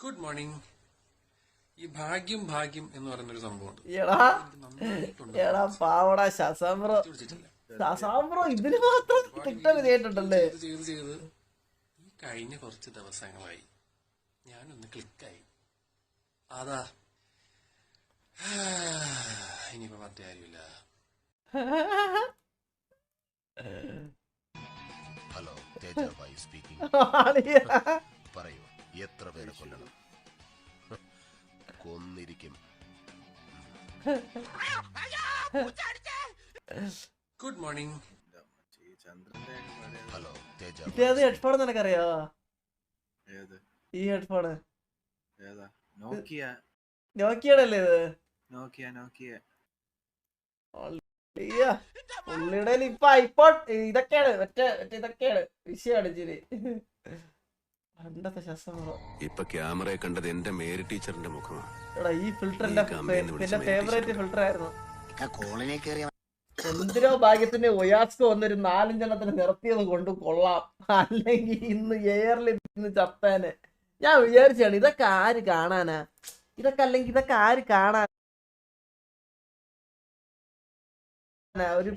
Good morning ഈ ഭാഗ്യം ഭാഗ്യം എന്ന് പറയുന്നൊരു സംഭവം എടാ പാവടാ ശസാമ്പ്രോ ശസാമ്പ്രോ ഇതിന് മാത്രം ടിക്ടോക്ക് ചെയ്തിട്ടുണ്ടല്ലേ? ചെയ്ത് ചെയ്ത് ചെയ്ത് ഈ കഴിഞ്ഞ കുറച്ച് ദിവസങ്ങളായി ഞാനൊന്ന് ക്ലിക്കായി. അതാ. ഇനിയിപ്പോ മറ്റേ കാര്യമില്ല. Hello Tejabhai speaking. പറയൂ. എത്ര പേരെ കൊല്ലണം? കൊന്നിരിക്കും. Good morning. ഹലോ ഇത് ഏത് ഹെഡ്ഫോൺ നിനക്കറിയോ? ഏത്? ഈ ഹെഡ്ഫോൺ ഏതാ? നോക്കിയ. നോക്കിയുടെ അല്ലേ ഇത്? നോക്കിയ നോക്കിയ. അയ്യ, പുള്ളിയുടെ ഇപ്പൊ ഐഫോൺ ഇതൊക്കെയാണ് മറ്റേ ഇതൊക്കെയാണ്. വിഷയമാണ് ഇച്ചിരി പണ്ടത്തെ ഇപ്പൊ ക്യാമറയെ കണ്ടത് എന്റെ മേരി ടീച്ചറിന്റെ മുഖമാണ്. എടാ ഈ ഫിൽറ്റർ എന്റെ ഫേവറേറ്റ് ഫിൽറ്റർ ആയിരുന്നു. കോളിനെ കയറിയ എന്തിനോ ഭാഗ്യത്തിന് ഒയാസ്കോ വന്നൊരു നാലഞ്ചെണ്ണത്തിന് നിർത്തിയത് കൊണ്ട് കൊള്ളാം. അല്ലെങ്കിൽ ഇന്ന് എയർലി ഇന്ന് ചത്താന്. ഞാൻ വിചാരിച്ചാണ് ഇതൊക്കെ ആര് കാണാനാ? ഇതൊക്കെ അല്ലെങ്കിൽ ഇതൊക്കെ ആര് കാണാൻ ഒരു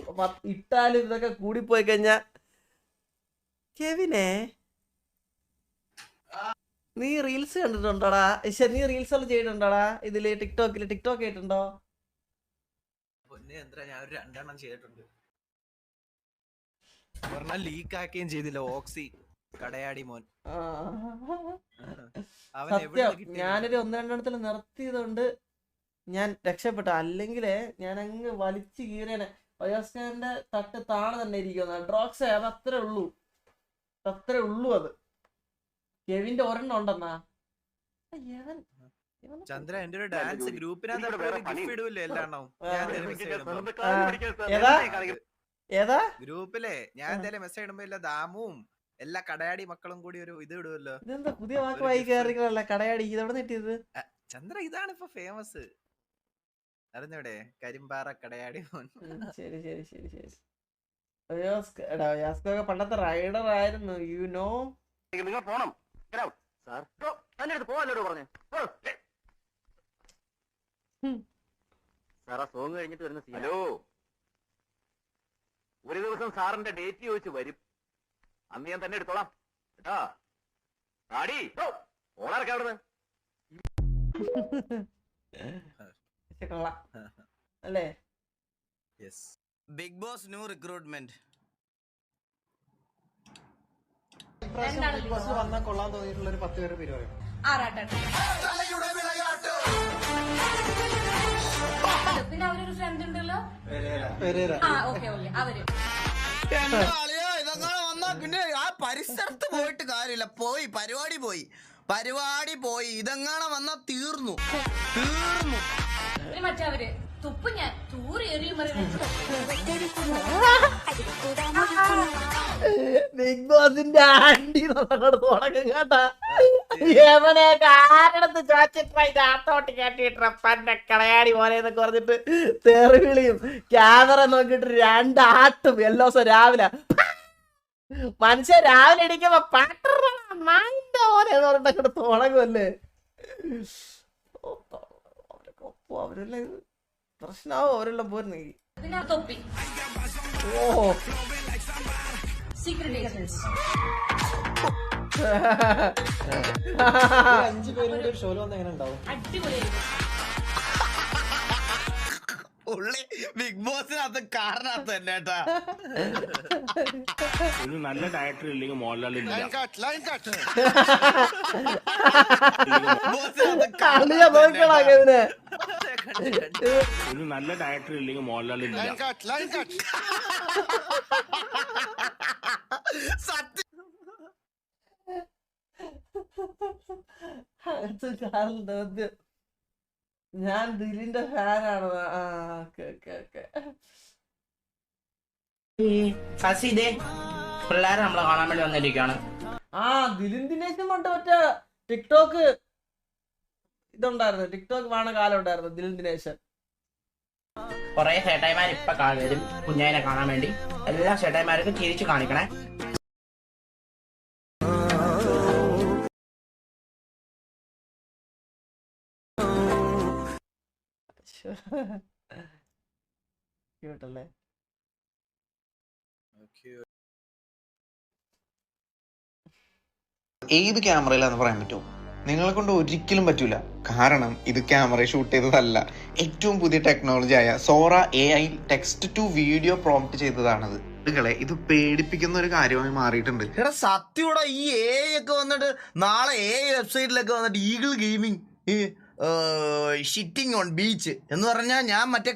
ഇട്ടാലും ഇതൊക്കെ കൂടിപ്പോയി കഴിഞ്ഞാ. കെവിനെ? നീ റീൽസ് കണ്ടിട്ടുണ്ടോടാ? ശ്ശെ, നീ റീൽസ് എല്ലാം ചെയ്തിട്ടുണ്ടോടാ? ഇതിൽ ടിക്ടോക്കിൽ ടിക്ടോക്ക് ആയിട്ടുണ്ടോ ഞാൻ ഒരു രണ്ടെണ്ണം ചെയ്തിട്ടുണ്ട്. ഒരെണ്ണം ലീക്ക് ആക്കുകയും ചെയ്തില്ല ഓക്സി. കടയാടി മോൻ. സത്യം ഞാനൊരു ഒന്ന് രണ്ടെണ്ണത്തിൽ നിർത്തിയതുകൊണ്ട് ഞാൻ രക്ഷപ്പെട്ട. അല്ലെങ്കിലേ ഞാൻ അങ്ങ് വലിച്ചു കീറിയനെ. വയോസ്കാരന്റെ തട്ട് താണെ തന്നെ ഇരിക്കുന്ന ഡ്രോക്സ് അത് അത്രേ ഉള്ളൂ. അത്രേ ഉള്ളൂ അത്. കെവിന്റെ ഒരെണ്ണം ഉണ്ടെന്നാ? ചന്ദ്ര എന്റെ ഒരു ഡാൻസ് ഗ്രൂപ്പിനകത്ത് ഗിഫ്റ്റ് ഇടുമല്ലോ എല്ലാണ്ണവും? ഏതാ? ഗ്രൂപ്പിലെ ഞാൻ എന്തായാലും മെസ്സേജ് ഇടുമ്പോ ഇല്ല ദാമുവും എല്ലാ കടയാടി മക്കളും കൂടി ഒരു ഇത് ഇടുമല്ലോ ഇതെന്താ പുതിയ വാക്ക് ഒരു വായി gift. കടയാടി ഇതെവിടെ നെറ്റിയത് ചന്ദ്ര ഇതാണ് ഇപ്പൊ ഫേമസ് അറിഞ്ഞൂടെ? കരിമ്പാറ കടയാടി ശരി ശരി ശരി ശരി. അയ്യോ പണ്ടത്തെ റൈഡർ ആയിരുന്നു യു നോ നിങ്ങൾ പോണം. സാർ തന്നെ അടുത്ത് പോവാല്ലോ പറഞ്ഞു. സാർ ആ സോങ് കഴിഞ്ഞിട്ട് വരുന്ന സീൻ ഹലോ. ഒരു ദിവസം സാറിന്റെ ഡേറ്റ് ചോദിച്ച് വരും. അന്ന് ഞാൻ തന്നെ എടുത്തോളാം. കേട്ടാ? ആടി. ഓളാർക്കെ അവിടുന്ന്? കൊള്ളാം. അല്ലേ? ബിഗ് ബോസ് ന്യൂ റിക്രൂട്ട്മെന്റ് വന്നാൽ കൊള്ളാൻ തോന്നിയിട്ടുള്ള ഒരു പത്ത് പേര് പേര് പറയും ആറാട്ടാണ് പിന്നെ അവരൊരു ഫ്രണ്ട് ഉണ്ടല്ലോ? ആ ഓക്കെ ഓക്കെ അവർ. ഇതങ്ങനെ വന്നാ പിന്നെ ആ പരിസരത്ത് പോയിട്ട് കാര്യമില്ല. പോയി പരിപാടി പോയി. പരിപാടി പോയി. ഇതെങ്ങനെ വന്നാ തീർന്നു. തീർന്നു മറ്റേ അവർ. തുപ്പ് ഞാൻ തൂറി കേട്ടിട്ടപ്പന്റെ കളയാടി പോലെ പറഞ്ഞിട്ട് തെറിവിളിയും ക്യാമറ നോക്കിയിട്ട് രണ്ടാട്ടും എല്ലാ ദിവസം രാവിലെ. മനുഷ്യൻ രാവിലെ ഇടിക്കുമ്പോ പാട്ടിന്റെ പോലെ എന്ന് പറഞ്ഞിട്ട് തുടങ്ങുമല്ലേ അവരെല്ലാം ഇത് പ്രശ്നമാവും അവരെല്ലാം പോരുന്നെങ്കിൽ തൊപ്പി ഓ. ഒരു ഷോയിൽ വന്ന എങ്ങനെ ഉണ്ടാവും? ബിഗ് ബോസിനകത്ത് കാറിനകത്ത് തന്നെ കേട്ടാ. ഒരു നല്ല ഡയറക്ടർ ഇല്ലെങ്കിൽ മോഹൻലാൽ ബോസിനകത്ത് കളിയ ഇതിനെ ഒരു നല്ല ഡയറക്ടർ ഇല്ലെങ്കിൽ മോഹൻലാൽ സത്യം. ഞാൻ ദിലിന്റെ ഫാനാണ് ആ ഓക്കെ ഓക്കെ ഓക്കെ. ഹസീദേ പിള്ളേരെ നമ്മളെ കാണാൻ വേണ്ടി വന്നിരിക്കുകയാണ്. ആ ദിലിന്റെ കൊണ്ട് മറ്റേ ടിക്ടോക്ക് ഇതുണ്ടായിരുന്നു. ടിക്ടോക്ക് വാണ കാലം ഉണ്ടായിരുന്നു ദിൽ ദിനേശൻ. കുറെ ചേട്ടായിമാർ ഇപ്പൊ വരും. കുഞ്ഞായിനെ കാണാൻ വേണ്ടി. എല്ലാ ചേട്ടായിമാർക്കും ചിരിച്ചു കാണിക്കണേ. ഏത് ക്യാമറയിലാന്ന് പറയാൻ പറ്റുമോ? നിങ്ങളെ കൊണ്ട് ഒരിക്കലും പറ്റൂല. കാരണം ഇത് ക്യാമറ ഷൂട്ട് ചെയ്തതല്ല. ഏറ്റവും പുതിയ ടെക്നോളജി ആയ Sora A I text to video prompt ചെയ്തതാണത്. ഇതുകളെ ഇത് പേടിപ്പിക്കുന്ന ഒരു കാര്യമായി മാറിയിട്ടുണ്ട്. എടാ സത്യോടെ ഈ എ ഒക്കെ വന്നിട്ട് നാളെ എ വെബ്സൈറ്റിലൊക്കെ വന്നിട്ട് eagle gaming shitting on beach എന്ന് പറഞ്ഞാൽ ഞാൻ മറ്റേ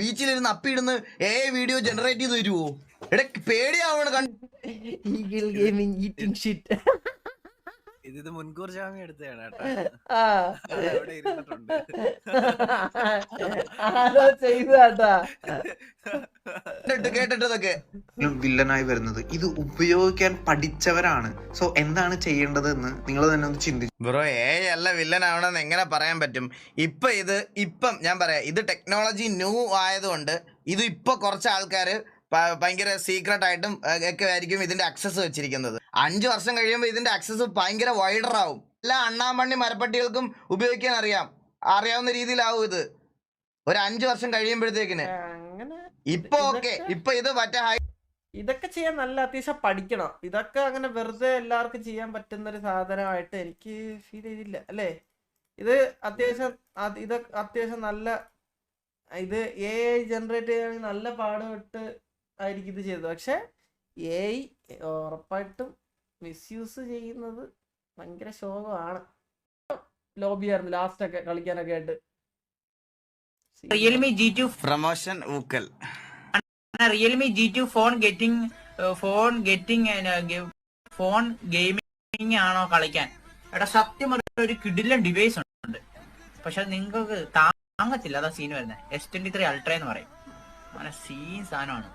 ബീച്ചിലിരുന്ന് അപ്പിടുന്ന് എ വീഡിയോ ജനറേറ്റ് ചെയ്ത് തരുമോ എടാ പേടിയാവണം കണ്ടു ഈഗിൾ ഗെയിമിംഗ് ഈറ്റിംഗ് ഷിറ്റ് ഇത് മുൻകൂർ ജാമ്യം എടുത്തതാണ് ആരോ ചെയ്താട്ടാ കേട്ടിട്ട് കേട്ടിട്ടതൊക്കെ വില്ലനായി വരുന്നത്. ഇത് ഉപയോഗിക്കാൻ പഠിച്ചവരാണ്. സോ എന്താണ് ചെയ്യേണ്ടത് എന്ന് നിങ്ങൾ തന്നെ ഒന്ന് ചിന്തിച്ചു ബ്രോ ഏ അല്ല വില്ലൻ ആവണമെന്ന് എങ്ങനെ പറയാൻ പറ്റും? ഇപ്പൊ ഇത് ഇപ്പം ഞാൻ പറയാം ഇത് ടെക്നോളജി ന്യൂ ആയതുകൊണ്ട് ഇത് ഇപ്പൊ കുറച്ച് ആൾക്കാർ ഭയങ്കര സീക്രട്ട് ആയിട്ടും ഒക്കെ ആയിരിക്കും ഇതിന്റെ അക്സസ് വെച്ചിരിക്കുന്നത്. അഞ്ചു വർഷം കഴിയുമ്പോൾ ഇതിന്റെ അക്സസ് ഭയങ്കര വൈഡർ ആവും. എല്ലാ അണ്ണാമണ്ണി മരപ്പട്ടികൾക്കും ഉപയോഗിക്കാൻ അറിയാം. അറിയാവുന്ന രീതിയിലാവും ഇത്. ഒരു അഞ്ചു വർഷം കഴിയുമ്പോഴത്തേക്കിന്. ഇപ്പൊ ഓക്കെ ഇപ്പൊ ഇത് മറ്റേ ഹൈ ഇതൊക്കെ ചെയ്യാൻ നല്ല അത്യാവശ്യം പഠിക്കണം. ഇതൊക്കെ അങ്ങനെ വെറുതെ എല്ലാവർക്കും ചെയ്യാൻ പറ്റുന്ന ഒരു സാധനമായിട്ട് എനിക്ക് ഫീൽ ചെയ്തില്ല. അല്ലേ? ഇത് അത്യാവശ്യം അത് ഇത് അത്യാവശ്യം നല്ല ഇത് എ ഐ ജനറേറ്റ് ചെയ്യാൻ നല്ല പാടുപെട്ട് ആയിരിക്കും ഇത് ചെയ്തത്. പക്ഷെ എ ഐ ഉറപ്പായിട്ടും മിസ്യൂസ് ചെയ്യുന്നത് ഭയങ്കര ശോകമാണ്. ലോബിയായിരുന്നു ലാസ്റ്റ് ഒക്കെ കളിക്കാനൊക്കെ ആയിട്ട്. Realme G two promotion ഊക്കൽ. Realme G two phone getting phone getting phone gaming ആണോ കളിക്കാൻ? എടാ സത്യം ഒരു കിടിലൻ ഡിവൈസ് ഉണ്ട്. പക്ഷെ നിങ്ങൾക്ക് താങ്ങത്തില്ല. അതാ സീൻ വരുന്നത് എസ് ട്വന്റി ത്രീ അൾട്ര എന്ന് പറയും. അങ്ങനെ സീൻ സാധനമാണ്.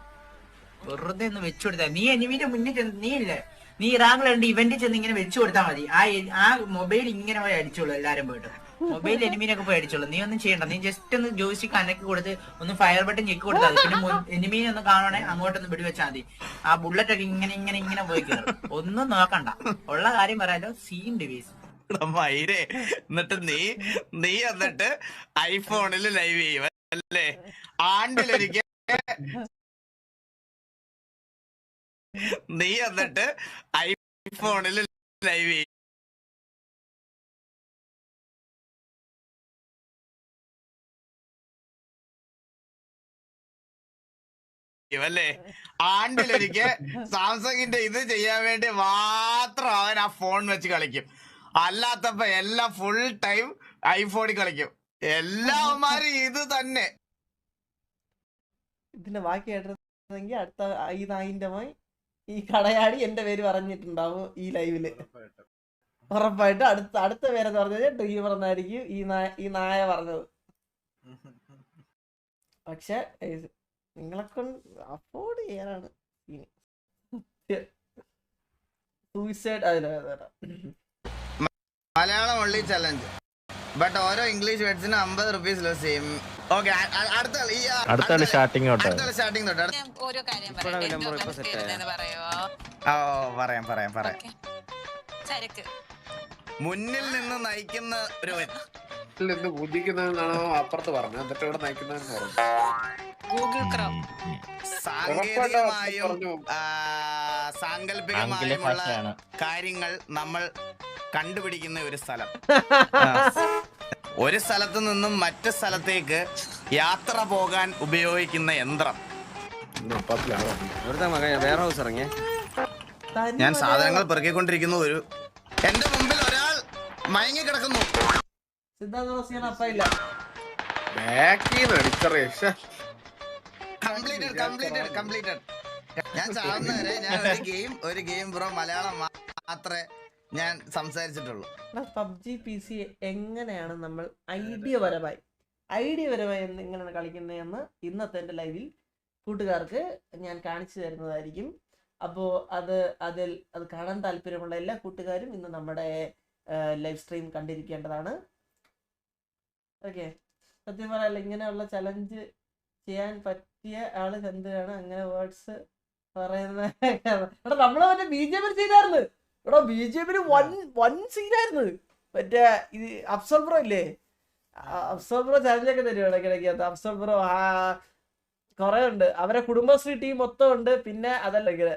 വെറുതെ ഒന്ന് വെച്ചു കൊടുത്താൽ നീ എനിവിന്റെ മുന്നിൽ ചെന്ന് നീ ഇല്ലേ നീ ഇറാഖിൽ രണ്ട് ഇവന്റ് ചെന്ന് ഇങ്ങനെ വെച്ചു കൊടുത്താൽ മതി. ആ ആ മൊബൈൽ ഇങ്ങനെ പോയി അടിച്ചോളൂ എല്ലാരും പോയിട്ട്. മൊബൈൽ എനിമീനൊക്കെ പോയി അടിച്ചോളൂ. നീ ഒന്നും ചെയ്യണ്ട. നീ ജസ്റ്റ് ഒന്ന് ജോയിസ്റ്റിക്ക് അനക്കി കൊടുത്ത് ഒന്ന് ഫയർ ബട്ടൺ ഞെക്കി കൊടുത്താൽ മതി. പിന്നെ എനിമീനെ ഒന്ന് കാണണേ അങ്ങോട്ടൊന്ന് വെടിവെച്ചാൽ മതി. ആ ബുള്ളറ്റ് ഒക്കെ ഇങ്ങനെ ഇങ്ങനെ ഇങ്ങനെ പോയി കയറും ഒന്നും നോക്കണ്ട. ഉള്ള കാര്യം പറയാലോ. സീൻ ഡിവൈസ് എന്നിട്ട് നീ നീ എന്നിട്ട് ഐഫോണിൽ ലൈവ് ചെയ്യും അല്ലേ? ആണ്ടിലൊരിക്കൽ നീ എന്നിട്ട് ഐഫോണിൽ ലൈവ് ചെയ്യും. അല്ലേ ആണ്ടിലൊരിക്കൽ സാംസങ്ങിന്റെ ഇത് ചെയ്യാൻ വേണ്ടി മാത്രം അവൻ ആ ഫോൺ വെച്ച് കളിക്കും. അല്ലാത്തപ്പോ എല്ലാം ഫുൾ ടൈം ഐഫോണിൽ കളിക്കും. എല്ലാവന്മാരും ഇത് തന്നെ. ഇതിന്റെ ബാക്കി കേട്ടിരുന്നെങ്കിൽ അടുത്ത ഈ നായിന്റെ ഈ കടയാടി എന്റെ പേര് പറഞ്ഞിട്ടുണ്ടാവും ഈ ലൈവിൽ. ഉറപ്പായിട്ട്. അടുത്ത അടുത്ത പേരെന്ന് പറഞ്ഞത് ഡ്രീമർ എന്നായിരിക്കും ഈ നായ ഈ നായ പറഞ്ഞത്. പക്ഷെ നിങ്ങളെ കൊണ്ട് അഫോർഡ് ചെയ്യാനാണ്. സൂയിസൈഡ് അതില മലയാളം ഒള്ളി ചലഞ്ച് ബട്ട് ഓരോ ഇംഗ്ലീഷ് വേർഡ്സിന് അമ്പത് റുപ്പീസ് ലോസ് ചെയ്യും. ഓക്കെ അടുത്ത അടുത്ത സ്റ്റാർട്ടിംഗ് തൊട്ട്. തൊട്ട്. ഓരോ കാര്യം പറയുവോ? ഓ പറയാം പറയാം പറയാം. ചരക്ക്. മുന്നിൽ നിന്ന് നയിക്കുന്ന ഒരുവൻ നിന്ന് അപ്പുറത്ത് പറഞ്ഞു എന്നിട്ട് ഇവിടെ നയിക്കുന്നതെന്ന് പറഞ്ഞു. ഗൂഗിൾ ക്രോം സാങ്കേതികമായും സാങ്കല്പികമായുമുള്ള കാര്യങ്ങൾ നമ്മൾ കണ്ടുപിടിക്കുന്ന ഒരു സ്ഥലം. ഒരു സ്ഥലത്ത് നിന്നും മറ്റു സ്ഥലത്തേക്ക് യാത്ര പോകാൻ ഉപയോഗിക്കുന്ന യന്ത്രം. ഞാൻ സാധനങ്ങൾ പെറുക്കിക്കൊണ്ടിരിക്കുന്ന. ഒരു എന്റെ മുമ്പിൽ ഒരാൾ മയങ്ങി കിടക്കുന്നു സിദ്ധാർത്ഥ കംപ്ലീറ്റഡ് കംപ്ലീറ്റഡ് കംപ്ലീറ്റഡ് ഞാൻ ചാവുന്നവരെ ഞാൻ ഒരു ഗെയിം ഒരു ഗെയിം ബ്രോ മലയാളം മാത്രമേ ഞാൻ സംസാരിച്ചിട്ടുള്ളൂ. പബ്ജി പി സി എങ്ങനെയാണ് നമ്മൾ ഐഡിയ പരമായി? ഐഡിയ പരമായി എങ്ങനെയാണ് കളിക്കുന്നതെന്ന് ഇന്നത്തെ എന്റെ ലൈവിൽ കൂട്ടുകാർക്ക് ഞാൻ കാണിച്ചു തരുന്നതായിരിക്കും. അപ്പോൾ അത് അതിൽ അത് കാണാൻ താല്പര്യമുള്ള എല്ലാ കൂട്ടുകാരും ഇന്ന് നമ്മുടെ ലൈവ് സ്ട്രീം കണ്ടിരിക്കേണ്ടതാണ്. ഓക്കെ സത്യം പറയാല്ല ഇങ്ങനെയുള്ള ചലഞ്ച് ചെയ്യാൻ പറ്റിയ ആൾ ചന്ദ്രനാണ് അങ്ങനെ വേർഡ്സ് പറയുന്ന? എടാ നമ്മൾ മറ്റേ ബി ജെ പി ചെയ്തായിരുന്നു ഇവിടെ B J P one one സീനായിരുന്നു മറ്റേ ഇത് അഫ്സൽ ബ്രോ ഇല്ലേ? അഫ്സൽ ബ്രോ ചലഞ്ചൊക്കെ തരും ഇടയ്ക്കിടയ്ക്ക്? അഫ്സൽ ബ്രോ ആ കൊറേ ഉണ്ട്. അവരെ കുടുംബശ്രീ ടീം മൊത്തം ഉണ്ട്. പിന്നെ അതല്ല ഇങ്ങനെ.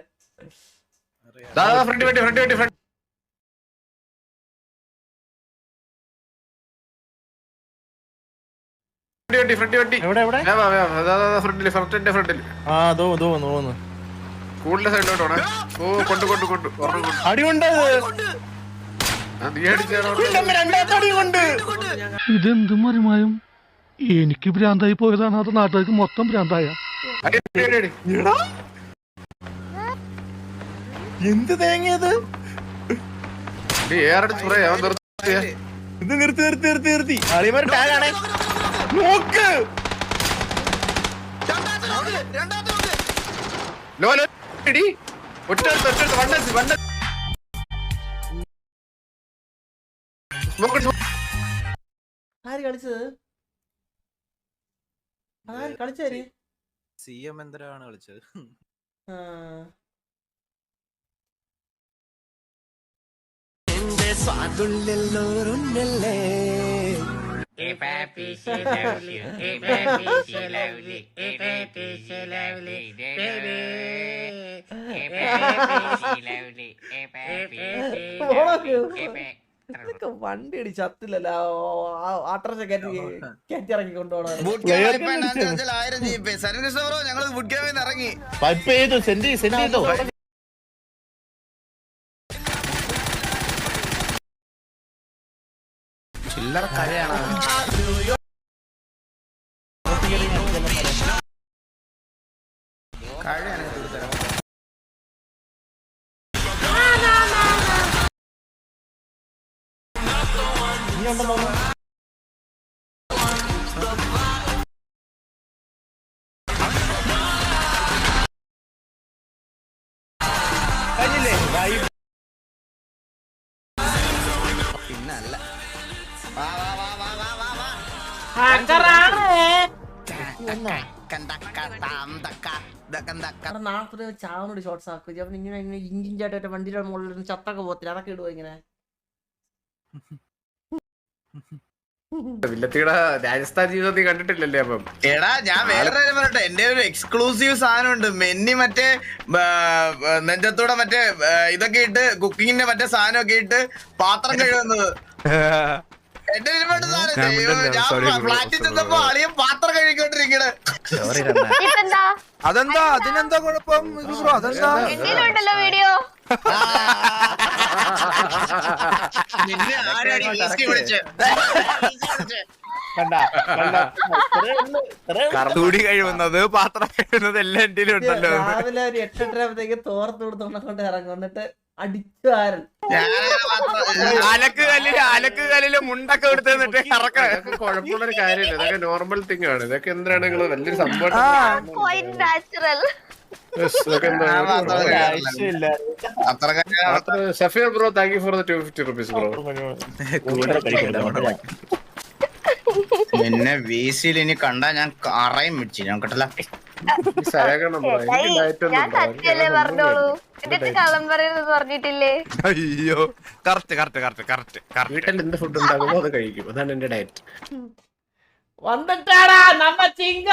ഫ്രണ്ട് വെട്ടി ഫ്രണ്ട് വണ്ടി. ഫ്രണ്ട് ഫ്രണ്ടിൽ ഫ്രണ്ടിന്റെ ഫ്രണ്ടിൽ ആ അതോ അതോ തോന്നുന്നു കൂടുതൽ സൈഡിലോട്ട് പോണേ. ഓ കൊണ്ട് കൊണ്ട് കൊണ്ട്. അടിയുണ്ട് ഇതെന്ത് മറിമായും? എനിക്ക് ഭ്രാന്തായി പോയതാണ് അത് നാട്ടുകാർക്ക് മൊത്തം ഭ്രാന്തായ. എന്ത് തേങ്ങിയത് ഏറെ അവൻ നിർത്തിയ. ഇത് നിർത്തി നിർത്തി നിർത്തി നിർത്തി അളിയമാര് ടാഗാണേ നോക്ക് ലോ ലോ ഇടി ഒറ്റ ആര് കളിച്ചത് ആര് കളിച്ചാര് സി എം എന്തരാണ് കളിച്ചത് ആ. ഇതൊക്കെ വണ്ടി അടി ചത്തില്ലല്ലോ. ആട്ടർച്ച കയറ്റി ഇറങ്ങി കൊണ്ടുപോകണം. ആയിരം G P Saran Krishna bro ഞങ്ങൾ നിന്ന് ഇറങ്ങി. പൈപ്പ് ചെയ്തു സെൻഡ് ചെയ്തോ. ചില്ലറ കരയാണ്? കഴയാണ് തീർത്തരാം കണ്ടക്ക താം തക്ക ദക്കം തക്ക നാളെ ചാവനോട് ഷോർട്സ് ആക്കും. അവൻ ഇങ്ങനെ ഇങ്ങനെ ഇഞ്ചിഞ്ചായിട്ട് വണ്ടിയുടെ മുകളിൽ ചത്തൊക്കെ പോകത്തില്ല? അതൊക്കെ ഇടുവോ ഇങ്ങനെ? വില്ലത്തിയുടെ രാജസ്ഥാൻ ജീവിതത്തിൽ കണ്ടിട്ടില്ലല്ലേ അപ്പം? എടാ ഞാൻ വേറെ കാര്യം പറയട്ടെ. എന്റെ ഒരു എക്സ്ക്ലൂസീവ് സാധനം ഉണ്ട് മെന്നി മറ്റേ നെഞ്ചത്തൂടെ മറ്റേ ഇതൊക്കെ ഇട്ട് കുക്കിങ്ങിന്റെ മറ്റേ സാധനം ഒക്കെ ഇട്ട് പാത്രം കഴുകുന്നത്. എന്റെ സാധനം ഞാൻ ഫ്ലാറ്റിൽ ചെന്നപ്പോ പാത്രം കഴുകിക്കൊണ്ടിരിക്കണ്. ഇതെന്താ? അതെന്താ? അതിനെന്താ കുഴപ്പം? ബ്രോ അതെന്താ? വീഡിയോ. തുടി കഴിവുന്നത് പാത്രം കഴിവുന്നത് എല്ലാം എന്റെ ഉണ്ടല്ലോ. രാവിലെ ഒരു എട്ടെട്ടരമ്പത്തേക്ക് തോർത്ത് കൊടുത്തോണ്ട് കൊണ്ട് ഇറങ്ങും. എന്നിട്ട് അടിച്ചു ആരൻ. ഞാനങ്ങനെ മാത്രം- അലക്ക് കല്ലിൽ അലക്ക് കല്ലിൽ മുണ്ടൊക്കെ എടുത്ത് നിന്നിട്ട് ഇറക്ക. ഇതൊക്കെ കുഴപ്പമുള്ളൊരു കാര്യമില്ല. ഇതൊക്കെ നോർമൽ തിങ് ആണ്. ഇതൊക്കെ എന്തിനാണ് നിങ്ങൾ വലിയൊരു സംഭവം നാച്ചുറൽ Yes, ഇതൊക്കെ എന്താണ്. ആവശ്യമില്ല. അത്ര bro thank you for the two fifty rupees bro നിന്നെ വീസിൽ ഇനി കണ്ടാ ഞാൻ അറയും പിടിച്ചു ഞാൻ കേട്ടല്ല സരകണം ബ്രോ ഡയറ്റ് ഞാൻ? സത്യല്ലേ പറഞ്ഞോളൂ. എന്നിട്ട് കള്ളം പറഞ്ഞിട്ടില്ലേ? അയ്യോ correct correct correct correct correct വീട്ടിൽ എന്ത് ഫുഡ് ഉണ്ടാകുമോ അത് കഴിക്കും. അതാണ് എന്റെ ഡയറ്റ് വന്നിട്ടാടാ നമ്മ ചിങ്ക.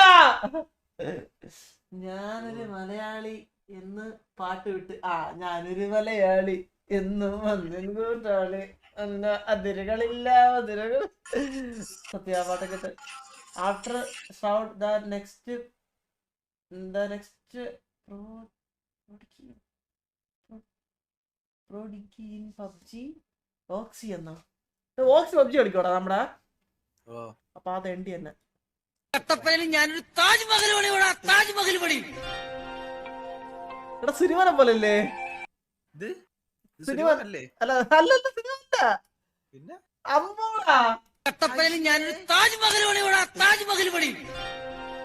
ഞാനൊരു മലയാളി എന്ന് പാട്ട് വിട്ട് ആ ഞാനൊരു മലയാളി എന്നും കൂട്ടാളി എന്ന അതിരുകളില്ല അതിരുകൾ സത്യ പാട്ടൊക്കെ after sound the next the next PUBG ഓക്സി എന്നാ. ഓക്സി പബ്ജി കളിക്കോടാ നമ്മുടെ. ഓ. അപ്പൊ അത് എണ്ടി തന്നെ. എടാ സിനിമനെ പോലല്ലേ ഇത്? ഇത് സിനിമ സിനിമ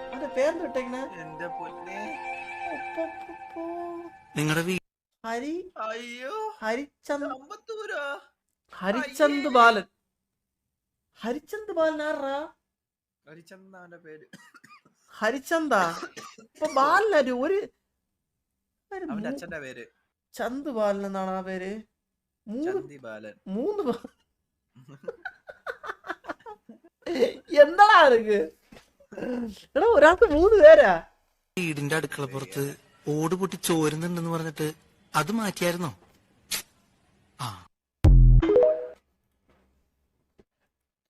അവന്റെ പേരെന്താ ഇട്ടേക്കണെ? എന്റെ പൊന്നെ. നിങ്ങളുടെ ഹരി അയ്യോ. ഹരിചന്ദ് ബാലൻ. ഹരിചന്ദ് ബാലൻ ആരാ? ഹരിചന്ദ് പേര്. ഹരിചന്ദാ? ഇപ്പൊ ബാലൻ ഒരു ഒരു അവന്റെ അച്ഛന്റെ പേര്. ചന്ദ് ബാലൻ എന്നാണ് ആ പേര്. മൂന്ന് മൂന്ന് ബാ- നിനക്ക്? എടാ ഒരാൾക്ക് മൂന്ന് പേരാ. വീടിന്റെ അടുക്കള പുറത്ത് ഓട് പൊട്ടി ചോരുന്നുണ്ടെന്ന് പറഞ്ഞിട്ട് അത് മാറ്റിയായിരുന്നോ?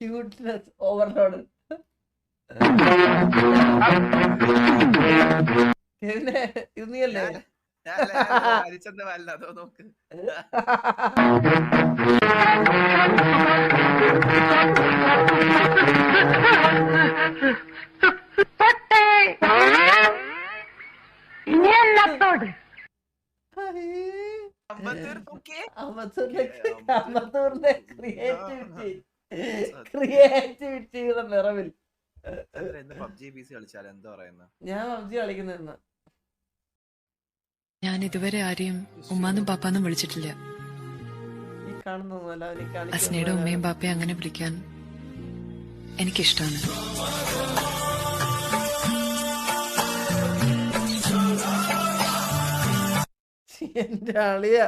ക്യൂട്ട്നെസ് ഓവർലോഡ് പിന്നെ ഇത് നീയല്ലേ? അരിച്ചെന്ന് വല്ല അതോ നോക്ക്. ക്രിയേറ്റിവിറ്റി ക്രിയേറ്റിവിറ്റിയുടെ നിറവിൽ. ഞാൻ പബ്ജി കളിക്കുന്ന ഞാൻ ഇതുവരെ ആരെയും ഉമ്മാന്നും പാപ്പാന്നും വിളിച്ചിട്ടില്ല. അസ്നയുടെ ഉമ്മയും പാപ്പയും അങ്ങനെ വിളിക്കാൻ എനിക്കിഷ്ടമാണ് എന്റെ അളിയ.